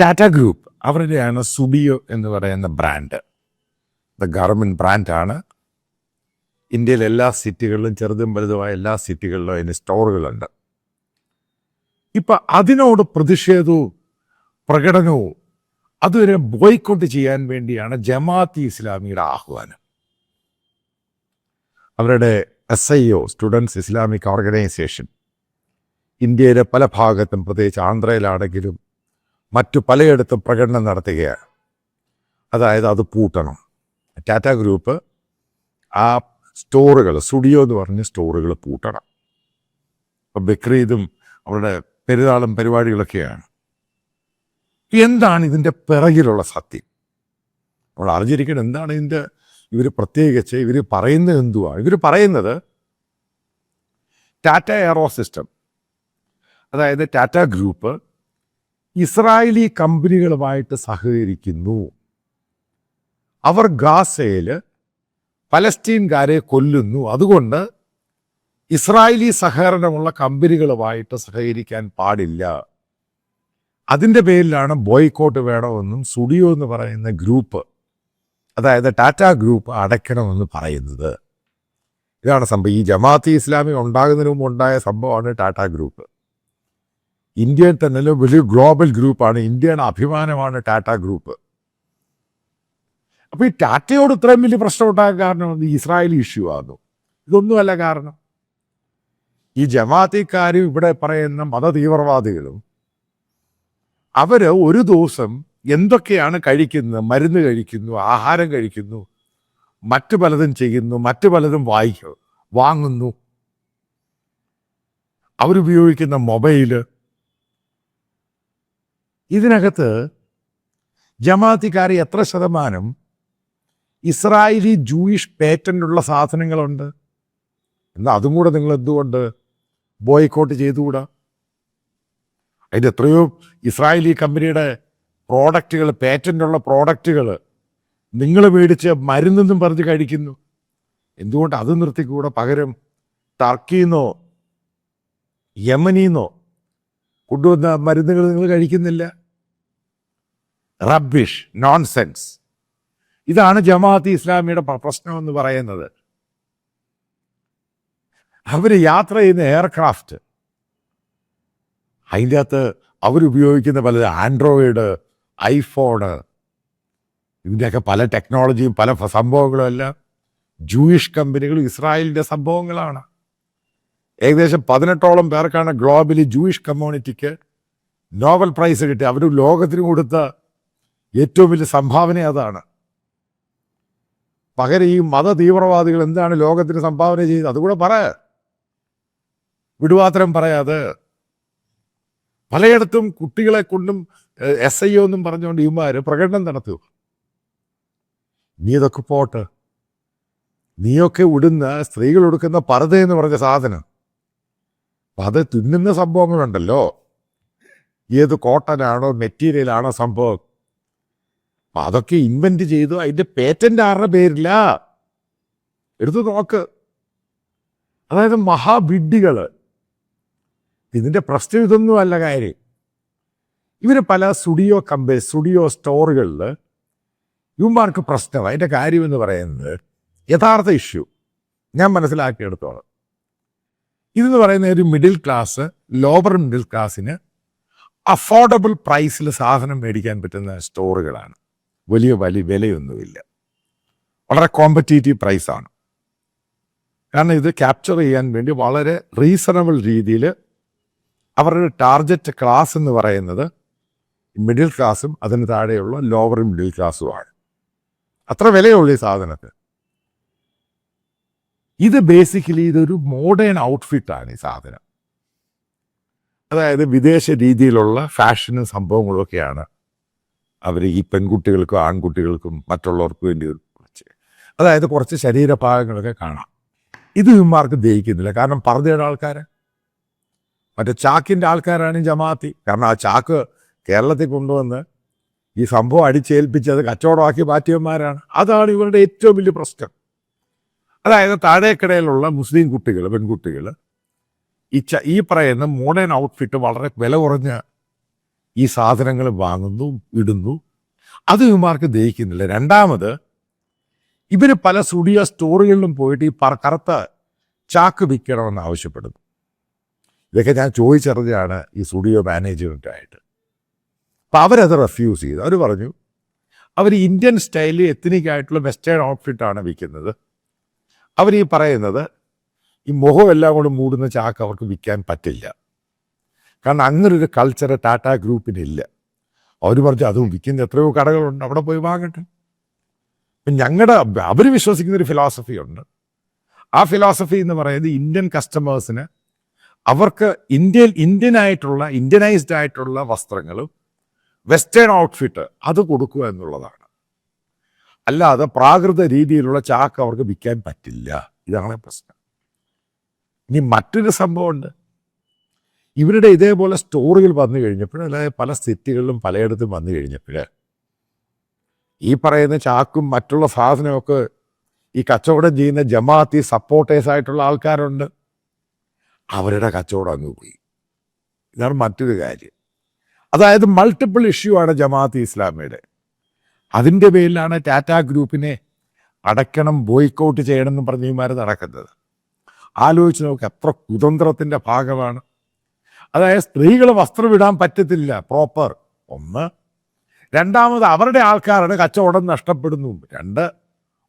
Tata group അവരുടെയാണ് സുബിയോ എന്ന് പറയുന്ന brand the government ബ്രാൻഡാണ് ഇന്ത്യയിലെ എല്ലാ സിറ്റികളിലും ചെറുതും വലുതുമായ എല്ലാ സിറ്റികളിലും അതിന് സ്റ്റോറുകളുണ്ട് ഇപ്പം അതിനോട് പ്രതിഷേധവും പ്രകടനവും അതുവരെ ബോയ്ക്കോട്ട് ചെയ്യാൻ വേണ്ടിയാണ് ജമാഅത്ത് ഇസ്ലാമിയുടെ ആഹ്വാനം. അവരുടെ S I O students Islamic organisation ഇന്ത്യയിലെ പല ഭാഗത്തും പ്രത്യേകിച്ച് ആന്ധ്രയിലാണെങ്കിലും മറ്റു പലയിടത്തും പ്രകടനം നടത്തുകയാണ്. അതായത് അത് പൂട്ടണം. ടാറ്റ ഗ്രൂപ്പ് ആ സ്റ്റോറുകൾ സ്റ്റുഡിയോ എന്ന് പറഞ്ഞ സ്റ്റോറുകൾ പൂട്ടണം. ഇപ്പം ബക്രീദും അവരുടെ പെരുന്നാളും പരിപാടികളൊക്കെയാണ്. എന്താണ് ഇതിന്റെ പിറകിലുള്ള സത്യം? നമ്മൾ അറിഞ്ഞിരിക്കണം എന്താണ് ഇതിന്റെ ഇവർ പ്രത്യേകിച്ച് ഇവർ പറയുന്നത് എന്തുവാ? ഇവർ പറയുന്നത് ടാറ്റ എയറോ സിസ്റ്റം. അതായത് ടാറ്റ ഗ്രൂപ്പ് ഇസ്രായേലി കമ്പനികളുമായിട്ട് സഹകരിക്കുന്നു. അവർ ഗാസയിൽ പലസ്തീൻകാരെ കൊല്ലുന്നു. അതുകൊണ്ട് ഇസ്രായേലി സഹകരണമുള്ള കമ്പനികളുമായിട്ട് സഹകരിക്കാൻ പാടില്ല. അതിന്റെ പേരിലാണ് ബോയ്ക്കോട്ട് വേണമെന്നും സുഡിയോ എന്ന് പറയുന്ന ഗ്രൂപ്പ് അതായത് ടാറ്റ ഗ്രൂപ്പ് അടയ്ക്കണമെന്ന് പറയുന്നത്. ഇതാണ് സംഭവം. ഈ ജമാഅത്ത് ഇസ്ലാമി ഉണ്ടാകുന്നതിന് മുമ്പ് ഉണ്ടായ സംഭവമാണ് ടാറ്റ ഗ്രൂപ്പ്. ഇന്ത്യയിൽ തന്നെ വലിയ ഗ്ലോബൽ ഗ്രൂപ്പാണ്. ഇന്ത്യയുടെ അഭിമാനമാണ് ടാറ്റ ഗ്രൂപ്പ്. അപ്പോൾ ഈ ടാറ്റയോട് ഇത്രയും വലിയ പ്രശ്നം ഉണ്ടാകാൻ കാരണം ഈ ഇസ്രായേലി ഇഷ്യൂ ആകുന്നു. ഇതൊന്നുമല്ല കാരണം. ഈ ജമാഅത്തിക്കാരും ഇവിടെ പറയുന്ന മത തീവ്രവാദികളും അവർ ഒരു ദിവസം എന്തൊക്കെയാണ് കഴിക്കുന്നത് മരുന്ന് കഴിക്കുന്നു ആഹാരം കഴിക്കുന്നു മറ്റു പലതും ചെയ്യുന്നു മറ്റു പലതും വായിക്കും വാങ്ങുന്നു. അവരുപയോഗിക്കുന്ന മൊബൈൽ ഇതിനകത്ത് ജമാഅത്തിക്കാർ എത്ര ശതമാനം ഇസ്രായേലി ജൂയിഷ് പേറ്റന്റുള്ള സാധനങ്ങളുണ്ട്? എന്നാൽ അതും കൂടെ നിങ്ങൾ എന്തുകൊണ്ട് ബോയ്ക്കോട്ട് ചെയ്തുകൂടാ? അതിന്റെ എത്രയോ ഇസ്രായേലി കമ്പനിയുടെ പ്രോഡക്റ്റുകൾ പേറ്റന്റുള്ള പ്രോഡക്റ്റുകൾ നിങ്ങൾ മേടിച്ച് മരുന്നെന്നും പറഞ്ഞ് കഴിക്കുന്നു. എന്തുകൊണ്ട് അത് നിർത്തിക്കൂടെ? പകരം ടർക്കിന്നോ യമനിന്നോ കൊണ്ടുവന്ന മരുന്നുകൾ നിങ്ങൾ കഴിക്കുന്നില്ല? റബ്ബിഷ് നോൺസെൻസ് ഇതാണ് ജമാഅത്ത് ഇസ്ലാമിയുടെ പ്രശ്നമെന്ന് പറയുന്നത്. അവർ യാത്ര ചെയ്യുന്ന എയർക്രാഫ്റ്റ് അതിന്റെ അകത്ത് അവരുപയോഗിക്കുന്ന പല ആൻഡ്രോയിഡ് ഐഫോണ് ഇതിന്റെയൊക്കെ പല ടെക്നോളജിയും പല സംഭവങ്ങളും എല്ലാം ജൂയിഷ് കമ്പനികളും ഇസ്രായേലിന്റെ സംഭവങ്ങളാണ്. ഏകദേശം പതിനെട്ടോളം പേർക്കാണ് ഗ്ലോബലി ജൂയിഷ് കമ്മ്യൂണിറ്റിക്ക് നോബൽ പ്രൈസ് കിട്ടി അവർ ലോകത്തിന് കൊടുത്ത ഏറ്റവും വലിയ സംഭാവന അതാണ്. പകരം ഈ മത തീവ്രവാദികൾ എന്താണ് ലോകത്തിന് സംഭാവന ചെയ്തത്? അതുകൂടെ പറ. വിടുവാത്രം പറയാതെ. പലയിടത്തും കുട്ടികളെ കൊണ്ടും എസ് ഐ ഒന്നും പറഞ്ഞുകൊണ്ട് ഇവന്മാര് പ്രകടനം നടത്തുക. നീ ഇതൊക്കെ പോട്ട്. നീയൊക്കെ ഉടുന്ന സ്ത്രീകൾ ഉടുക്കുന്ന പർദ്ദ എന്ന് പറഞ്ഞ സാധനം. അത് തിന്നുന്ന സംഭവങ്ങളുണ്ടല്ലോ. ഏത് കോട്ടനാണോ മെറ്റീരിയലാണോ സംഭവം? അതൊക്കെ ഇൻവെന്റ് ചെയ്തു അതിന്റെ പേറ്റന്റ് ആരുടെ പേരില്ല? എടുത്തു നോക്ക്. അതായത് മഹാബിഡ്ഡികൾ ഇതിന്റെ പ്രശ്നം ഇതൊന്നുമല്ല കാര്യം. ഇവർ പല സ്റ്റുഡിയോ കമ്പനി സ്റ്റുഡിയോ സ്റ്റോറുകളിൽ ഇവന്മാർക്ക് പ്രശ്നം. അതിന്റെ കാര്യം എന്ന് പറയുന്നത് യഥാർത്ഥ ഇഷ്യൂ ഞാൻ മനസ്സിലാക്കിയെടുത്തോളം. ഇതെന്ന് പറയുന്ന ഒരു മിഡിൽ ക്ലാസ് ലോവർ മിഡിൽ ക്ലാസ്സിന് അഫോർഡബിൾ പ്രൈസിൽ സാധനം മേടിക്കാൻ പറ്റുന്ന സ്റ്റോറുകളാണ്. വലിയ വലിയ വിലയൊന്നുമില്ല. വളരെ കോമ്പറ്റീറ്റീവ് പ്രൈസാണ് കാരണം ഇത് ക്യാപ്ചർ ചെയ്യാൻ വേണ്ടി വളരെ റീസണബിൾ രീതിയിൽ അവരുടെ ടാർഗറ്റ് ക്ലാസ് എന്ന് പറയുന്നത് മിഡിൽ ക്ലാസ്സും അതിന് താഴെയുള്ള ലോവർ മിഡിൽ ക്ലാസ്സുമാണ് അത്ര വിലയുള്ളൂ ഈ സാധനത്തിന്. ഇത് ബേസിക്കലി ഇതൊരു മോഡേൺ ഔട്ട്ഫിറ്റാണ് ഈ സാധനം. അതായത് വിദേശ രീതിയിലുള്ള ഫാഷനും സംഭവങ്ങളും ഒക്കെയാണ് അവർ ഈ പെൺകുട്ടികൾക്കും ആൺകുട്ടികൾക്കും മറ്റുള്ളവർക്കും വേണ്ടി കുറച്ച് അതായത് കുറച്ച് ശരീരഭാഗങ്ങളൊക്കെ കാണാം. ഇത് ഇവന്മാർക്ക് ദഹിക്കുന്നില്ല. കാരണം പറഞ്ഞയുടെ ആൾക്കാർ മറ്റേ ചാക്കിന്റെ ആൾക്കാരാണ് ജമാഅത്തി. കാരണം ആ ചാക്ക് കേരളത്തിൽ കൊണ്ടുവന്ന് ഈ സംഭവം അടിച്ചേൽപ്പിച്ച് അത് കച്ചവടമാക്കി മാറ്റിയന്മാരാണ് അതാണ് ഇവരുടെ ഏറ്റവും വലിയ പ്രശ്നം. അതായത് താഴേക്കിടയിലുള്ള മുസ്ലിം കുട്ടികൾ പെൺകുട്ടികൾ ഈ ഈ പറയുന്ന മോഡേൺ ഔട്ട്ഫിറ്റ് വളരെ വില കുറഞ്ഞ ഈ സാധനങ്ങൾ വാങ്ങുന്നു ഇടുന്നു. അത് ഇവന്മാർക്ക് ദഹിക്കുന്നില്ല. രണ്ടാമത് ഇവർ പല സ്റ്റുഡിയോ സ്റ്റോറുകളിലും പോയിട്ട് ഈ കറുത്ത ചാക്ക് വിൽക്കണമെന്ന് ആവശ്യപ്പെടുന്നു. ഇതൊക്കെ ഞാൻ ചോദിച്ചറിഞ്ഞാണ് ഈ സ്റ്റുഡിയോ മാനേജ്മെന്റായിട്ട് അപ്പം അവരത് റെഫ്യൂസ് ചെയ്തു. അവർ പറഞ്ഞു അവർ ഇന്ത്യൻ സ്റ്റൈലിൽ എത്തനിക് ആയിട്ടുള്ള വെസ്റ്റേൺ ഔട്ട്ഫിറ്റാണ് വിൽക്കുന്നത്. അവർ ഈ പറയുന്നത് ഈ മുഖം എല്ലാം കൊണ്ട് മൂടുന്ന ചാക്ക് അവർക്ക് വിൽക്കാൻ പറ്റില്ല. കാരണം അങ്ങനൊരു കൾച്ചർ ടാറ്റ ഗ്രൂപ്പിനില്ല അവർ പറഞ്ഞു അതും വിൽക്കുന്ന എത്രയോ കടകളുണ്ട് അവിടെ പോയി വാങ്ങട്ടെ. ഞങ്ങളുടെ അവർ വിശ്വസിക്കുന്ന ഒരു ഫിലോസഫി ഉണ്ട്. ആ ഫിലോസഫി എന്ന് പറയുന്നത് ഇന്ത്യൻ കസ്റ്റമേഴ്സിന് അവർക്ക് ഇന്ത്യയിൽ ഇന്ത്യൻ ആയിട്ടുള്ള ഇന്ത്യനൈസ്ഡ് ആയിട്ടുള്ള വസ്ത്രങ്ങളും വെസ്റ്റേൺ ഔട്ട്ഫിറ്റ് അത് കൊടുക്കുക എന്നുള്ളതാണ്. അല്ലാതെ പ്രാകൃത രീതിയിലുള്ള ചാക്ക് അവർക്ക് വിൽക്കാൻ പറ്റില്ല. ഇതാണ് പ്രശ്നം. ഇനി മറ്റൊരു സംഭവമുണ്ട്. ഇവരുടെ ഇതേപോലെ സ്റ്റോറികൾ വന്നു കഴിഞ്ഞപ്പോൾ അല്ലാതെ പല സിറ്റികളിലും പലയിടത്തും വന്നു കഴിഞ്ഞപ്പോൾ ഈ പറയുന്ന ചാക്കും മറ്റുള്ള സാധനമൊക്കെ ഈ കച്ചവടം ചെയ്യുന്ന ജമാഅത്തി സപ്പോർട്ടേഴ്സ് ആയിട്ടുള്ള ആൾക്കാരുണ്ട്. അവരുടെ കച്ചവടം അങ്ങ് പോയി. ഇതാണ് മറ്റൊരു കാര്യം. അതായത് മൾട്ടിപ്പിൾ ഇഷ്യൂ ആണ് ജമാഅത്ത് ഇസ്ലാമിയുടെ. അതിന്റെ പേരിലാണ് ടാറ്റ ഗ്രൂപ്പിനെ അടയ്ക്കണം ബോയ്ക്കൗട്ട് ചെയ്യണം എന്ന് ഇമാർ നടക്കുന്നത്. ആലോചിച്ച് നോക്ക് എത്ര കുതന്ത്രത്തിന്റെ ഭാഗമാണ്. അതായത് സ്ത്രീകൾ വസ്ത്രം ഇടാൻ പറ്റത്തില്ല പ്രോപ്പർ ഒന്ന്. രണ്ടാമത് അവരുടെ ആൾക്കാരുടെ കച്ചവടം നഷ്ടപ്പെടുന്നു രണ്ട്.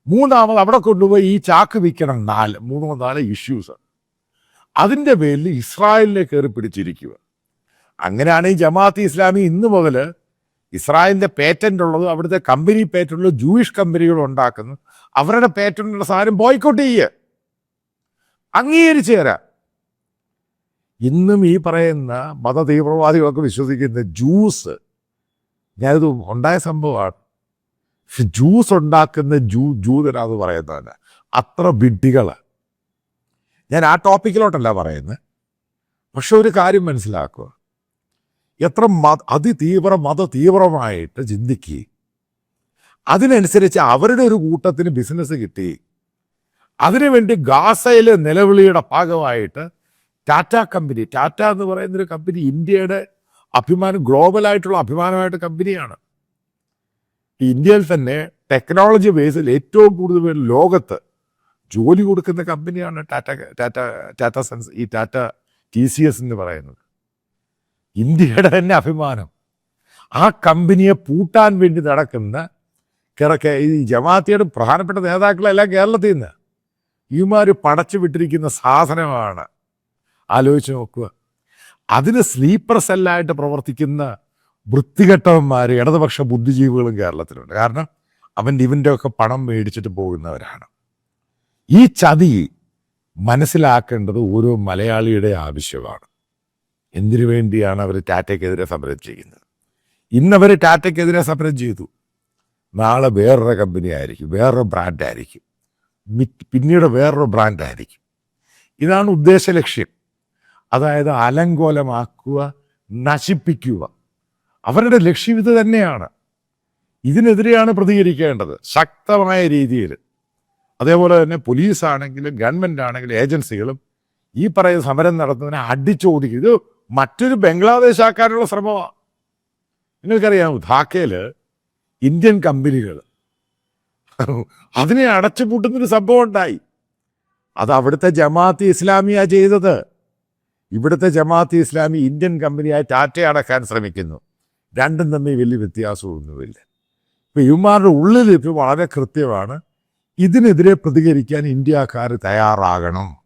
മൂന്നാമത് അവിടെ കൊണ്ടുപോയി ഈ ചാക്ക് വിൽക്കണം നാല്. മൂന്നോ നാല് ഇഷ്യൂസ് അതിന്റെ പേരിൽ ഇസ്രായേലിനെ കയറി പിടിച്ചിരിക്കുക. അങ്ങനെയാണ് ഈ ജമാഅത്ത് ഇസ്ലാമി ഇന്ന് മുതൽ ഇസ്രായേലിന്റെ പേറ്റന്റ് ഉള്ളത് അവിടുത്തെ കമ്പനി പേറ്റന്റ് ഉള്ളത് ജൂയിഷ് കമ്പനികൾ ഉണ്ടാക്കുന്നു അവരുടെ പേറ്റന്റുള്ള സാധനം ബോയ്ക്കോട്ട് ചെയ്യുക. അംഗീകരിച്ചു തരാം. ഇന്നും ഈ പറയുന്ന മത തീവ്രവാദികളൊക്കെ വിശ്വസിക്കുന്ന ജ്യൂസ്. ഞാനിത് ഉണ്ടായ സംഭവമാണ്. പക്ഷെ ജ്യൂസ് ഉണ്ടാക്കുന്ന ജൂ ജൂതനാന്ന് പറയുന്നതല്ല അത്ര വിഡ്ഢികൾ ഞാൻ ആ ടോപ്പിക്കിലോട്ടല്ല പറയുന്നത്. പക്ഷെ ഒരു കാര്യം മനസ്സിലാക്കുക. എത്ര മത അതിതീവ്ര മത തീവ്രമായിട്ട് ചിന്തിക്കുക അതിനനുസരിച്ച് അവരുടെ ഒരു കൂട്ടത്തിന് ബിസിനസ് കിട്ടി. അതിനുവേണ്ടി ഗാസയിലെ നിലവിളിയുടെ ഭാഗമായിട്ട് ടാറ്റ കമ്പനി ടാറ്റ എന്ന് പറയുന്നൊരു കമ്പനി ഇന്ത്യയുടെ അഭിമാനം ഗ്ലോബലായിട്ടുള്ള അഭിമാനമായിട്ട് കമ്പനിയാണ്. ഇന്ത്യയിൽ തന്നെ ടെക്നോളജി ബേസിൽ ഏറ്റവും കൂടുതൽ ലോകത്ത് ജോലി കൊടുക്കുന്ന കമ്പനിയാണ് ടാറ്റ ടാറ്റ ടാറ്റ സെൻസ് ഈ ടാറ്റ ടി സി എസ് എന്ന് പറയുന്നത്. ഇന്ത്യയുടെ തന്നെ അഭിമാനം. ആ കമ്പനിയെ പൂട്ടാൻ വേണ്ടി നടക്കുന്ന കിറക്കെ ഈ ജമാഅത്തിയുടെ പ്രധാനപ്പെട്ട നേതാക്കളെല്ലാം കേരളത്തിൽ നിന്ന്. ഇവന്മാർ പടച്ചു വിട്ടിരിക്കുന്ന സാധനമാണ്. ആലോചിച്ച് നോക്കുക. അതിന് സ്ലീപ്പർ സെല്ലായിട്ട് പ്രവർത്തിക്കുന്ന വൃത്തികെട്ടവന്മാർ ഇടതുപക്ഷ ബുദ്ധിജീവികളും കേരളത്തിലുണ്ട്. കാരണം അവന്റെ ഇവന്റെ ഒക്കെ പണം മേടിച്ചിട്ട് പോകുന്നവരാണ്. ഈ ചതി മനസ്സിലാക്കേണ്ടത് ഓരോ മലയാളിയുടെ ആവശ്യമാണ്. എന്തിനു വേണ്ടിയാണ് അവർ ടാറ്റയ്ക്കെതിരെ സമരം ചെയ്യുന്നത്? ഇന്നവർ ടാറ്റയ്ക്കെതിരെ സമരം ചെയ്തു. നാളെ വേറൊരു കമ്പനി ആയിരിക്കും വേറൊരു ബ്രാൻഡായിരിക്കും പിന്നീട് വേറൊരു ബ്രാൻഡായിരിക്കും ഇതാണ് ഉദ്ദേശ ലക്ഷ്യം അതായത് അലങ്കോലമാക്കുക നശിപ്പിക്കുക. അവരുടെ ലക്ഷ്യം ഇത് തന്നെയാണ്. ഇതിനെതിരെയാണ് പ്രതികരിക്കേണ്ടത് ശക്തമായ രീതിയിൽ. അതേപോലെ തന്നെ പോലീസ് ആണെങ്കിലും ഗവൺമെന്റ് ആണെങ്കിലും ഏജൻസികളും ഈ പറയുന്ന സമരം നടത്തുന്നതിനെ അടിച്ചോടിക്കും ഇത് മറ്റൊരു ബംഗ്ലാദേശ് ആക്കാനുള്ള ശ്രമമാണ് നിങ്ങൾക്കറിയാം ധാക്കയിൽ ഇന്ത്യൻ കമ്പനികൾ അതിനെ അടച്ചുപൂട്ടുന്നൊരു സംഭവം ഉണ്ടായി. അത് അവിടുത്തെ ജമാഅത്ത് ഇസ്ലാമിയ ചെയ്തത്. ഇവിടുത്തെ ജമാഅത്ത് ഇസ്ലാമി ഇന്ത്യൻ കമ്പനിയായ ടാറ്റ അടക്കാൻ ശ്രമിക്കുന്നു. രണ്ടും തമ്മിൽ വലിയ വ്യത്യാസമൊന്നുമില്ല ഇപ്പം ഇവന്മാരുടെ ഉള്ളിൽ ഇപ്പോൾ വളരെ കൃത്യമാണ്. ഇതിനെതിരെ പ്രതികരിക്കാൻ ഇന്ത്യക്കാർ തയ്യാറാകണം.